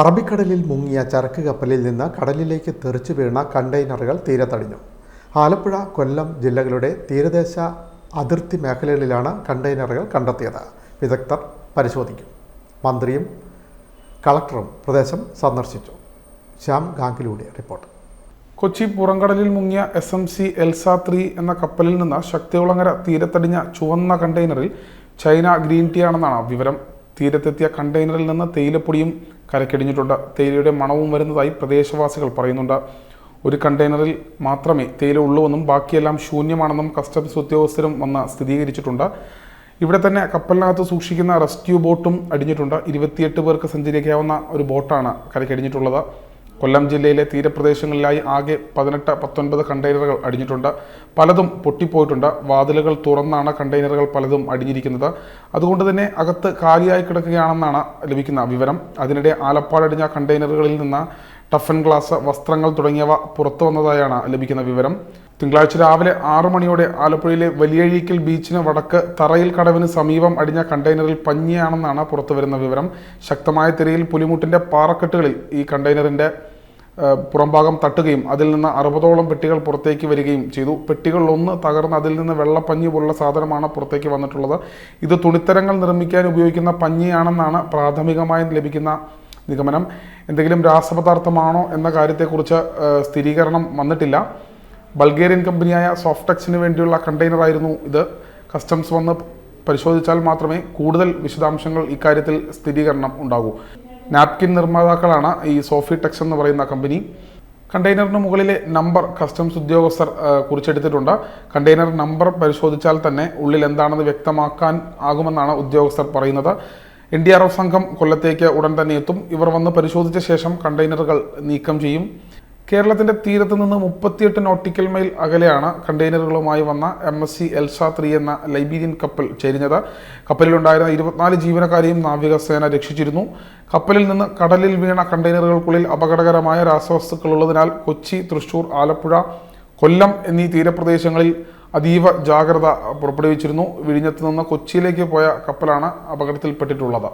അറബിക്കടലിൽ മുങ്ങിയ ചരക്ക് കപ്പലിൽ നിന്ന് കടലിലേക്ക് തെറിച്ചു വീണ കണ്ടെയ്നറുകൾ തീരത്തടിഞ്ഞു ആലപ്പുഴ കൊല്ലം ജില്ലകളുടെ തീരദേശ അതിർത്തി മേഖലകളിലാണ് കണ്ടെയ്നറുകൾ കണ്ടെത്തിയത്. വിദഗ്ധർ പരിശോധിക്കും. മന്ത്രിയും കളക്ടറും പ്രദേശം സന്ദർശിച്ചു. ശ്യാം ഗാംഗിലൂടെ റിപ്പോർട്ട്. കൊച്ചി പുറംകടലിൽ മുങ്ങിയ S M C Elsa three എന്ന കപ്പലിൽ നിന്ന് ശക്തികുളങ്ങര തീരത്തടിഞ്ഞ ചുവന്ന കണ്ടെയ്നറിൽ ചൈന ഗ്രീൻ ടീ ആണെന്നാണ് വിവരം. തീരത്തെത്തിയ കണ്ടെയ്നറിൽ നിന്ന് തേയിലപ്പൊടിയും കരക്കിടിഞ്ഞിട്ടുണ്ട് തേയിലയുടെ മണവും വരുന്നതായി പ്രദേശവാസികൾ പറയുന്നുണ്ട്. ഒരു കണ്ടെയ്നറിൽ മാത്രമേ തേയില ഉള്ളൂവെന്നും ബാക്കിയെല്ലാം ശൂന്യമാണെന്നും കസ്റ്റംസ് ഉദ്യോഗസ്ഥരും വന്ന് സ്ഥിരീകരിച്ചിട്ടുണ്ട്. ഇവിടെ തന്നെ കപ്പലിനകത്ത് സൂക്ഷിക്കുന്ന റെസ്ക്യൂ ബോട്ടും അടിഞ്ഞിട്ടുണ്ട്. ഇരുപത്തിയെട്ട് പേർക്ക് സഞ്ചരിക്കാവുന്ന ഒരു ബോട്ടാണ് കരക്കടിഞ്ഞിട്ടുള്ളത് കൊല്ലം ജില്ലയിലെ തീരപ്രദേശങ്ങളിലായി ആകെ പതിനെട്ട് പത്തൊൻപത് കണ്ടെയ്നറുകൾ അടിഞ്ഞിട്ടുണ്ട്. പലതും പൊട്ടിപ്പോയിട്ടുണ്ട്. വാതിലുകൾ തുറന്നാണ് കണ്ടെയ്നറുകൾ പലതും അടിഞ്ഞിരിക്കുന്നത്. അതുകൊണ്ട് തന്നെ അകത്ത് കാലിയായി കിടക്കുകയാണെന്നാണ് ലഭിക്കുന്ന വിവരം. അതിനിടെ ആലപ്പാടടിഞ്ഞ കണ്ടെയ്നറുകളിൽ നിന്ന് ടഫൻ ഗ്ലാസ് വസ്ത്രങ്ങൾ തുടങ്ങിയവ പുറത്തു വന്നതായാണ് ലഭിക്കുന്ന വിവരം. തിങ്കളാഴ്ച രാവിലെ ആറു മണിയോടെ ആലപ്പുഴയിലെ വലിയഴീക്കൽ ബീച്ചിന് വടക്ക് തറയിൽ കടവിന് സമീപം അടിഞ്ഞ കണ്ടെയ്നറിൽ പഞ്ഞിയാണെന്നാണ് പുറത്തുവരുന്ന വിവരം. ശക്തമായ തിരയിൽ പുലിമുട്ടിന്റെ പാറക്കെട്ടുകളിൽ ഈ കണ്ടെയ്നറിന്റെ പുറംഭാഗം തട്ടുകയും അതിൽ നിന്ന് അറുപതോളം പെട്ടികൾ പുറത്തേക്ക് വരികയും ചെയ്തു. പെട്ടികളിൽ ഒന്ന് തകർന്ന് അതിൽ നിന്ന് വെള്ളപ്പഞ്ഞി പോലുള്ള സാധനമാണ് പുറത്തേക്ക് വന്നിട്ടുള്ളത്. ഇത് തുണിത്തരങ്ങൾ നിർമ്മിക്കാൻ ഉപയോഗിക്കുന്ന പഞ്ഞിയാണെന്നാണ് പ്രാഥമികമായി ലഭിക്കുന്ന നിഗമനം. എന്തെങ്കിലും രാസപദാർത്ഥമാണോ എന്ന കാര്യത്തെക്കുറിച്ച് സ്ഥിരീകരണം വന്നിട്ടില്ല. ബൾഗേറിയൻ കമ്പനിയായ സോഫ്റ്റെക്സിന് വേണ്ടിയുള്ള കണ്ടെയ്നറായിരുന്നു ഇത്. കസ്റ്റംസ് വന്ന് പരിശോധിച്ചാൽ മാത്രമേ കൂടുതൽ വിശദാംശങ്ങൾ ഇക്കാര്യത്തിൽ സ്ഥിരീകരണം ഉണ്ടാകൂ. നാപ്കിൻ നിർമ്മാതാക്കളാണ് ഈ സോഫി ടെക്സ് എന്ന് പറയുന്ന കമ്പനി. കണ്ടെയ്നറിന് മുകളിലെ നമ്പർ കസ്റ്റംസ് ഉദ്യോഗസ്ഥർ കുറിച്ചെടുത്തിട്ടുണ്ട്. കണ്ടെയ്നർ നമ്പർ പരിശോധിച്ചാൽ തന്നെ ഉള്ളിൽ എന്താണെന്ന് വ്യക്തമാക്കാൻ ആകുമെന്നാണ് ഉദ്യോഗസ്ഥർ പറയുന്നത്. എൻ ഡി ആർ എഫ് സംഘം കൊല്ലത്തേക്ക് ഉടൻ തന്നെ എത്തും. ഇവർ വന്ന് പരിശോധിച്ച ശേഷം കണ്ടെയ്നറുകൾ നീക്കം ചെയ്യും. കേരളത്തിന്റെ തീരത്ത് നിന്ന് മുപ്പത്തിയെട്ട് നോട്ടിക്കൽ മൈൽ അകലെയാണ് കണ്ടെയ്നറുകളുമായി വന്ന M S C Elsa three എന്ന ലൈബീരിയൻ കപ്പൽ ചേരിഞ്ഞത്. കപ്പലിലുണ്ടായിരുന്ന ഇരുപത്തിനാല് ജീവനക്കാരെയും നാവികസേന രക്ഷിച്ചിരുന്നു. കപ്പലിൽ നിന്ന് കടലിൽ വീണ കണ്ടെയ്നറുകൾക്കുള്ളിൽ അപകടകരമായ രാസവസ്തുക്കൾ ഉള്ളതിനാൽ കൊച്ചി തൃശൂർ ആലപ്പുഴ കൊല്ലം എന്നീ തീരപ്രദേശങ്ങളിൽ അതീവ ജാഗ്രത പുറപ്പെടുവിച്ചിരുന്നു. വിഴിഞ്ഞത്ത് നിന്ന് കൊച്ചിയിലേക്ക് പോയ കപ്പലാണ് അപകടത്തിൽപ്പെട്ടിട്ടുള്ളത്.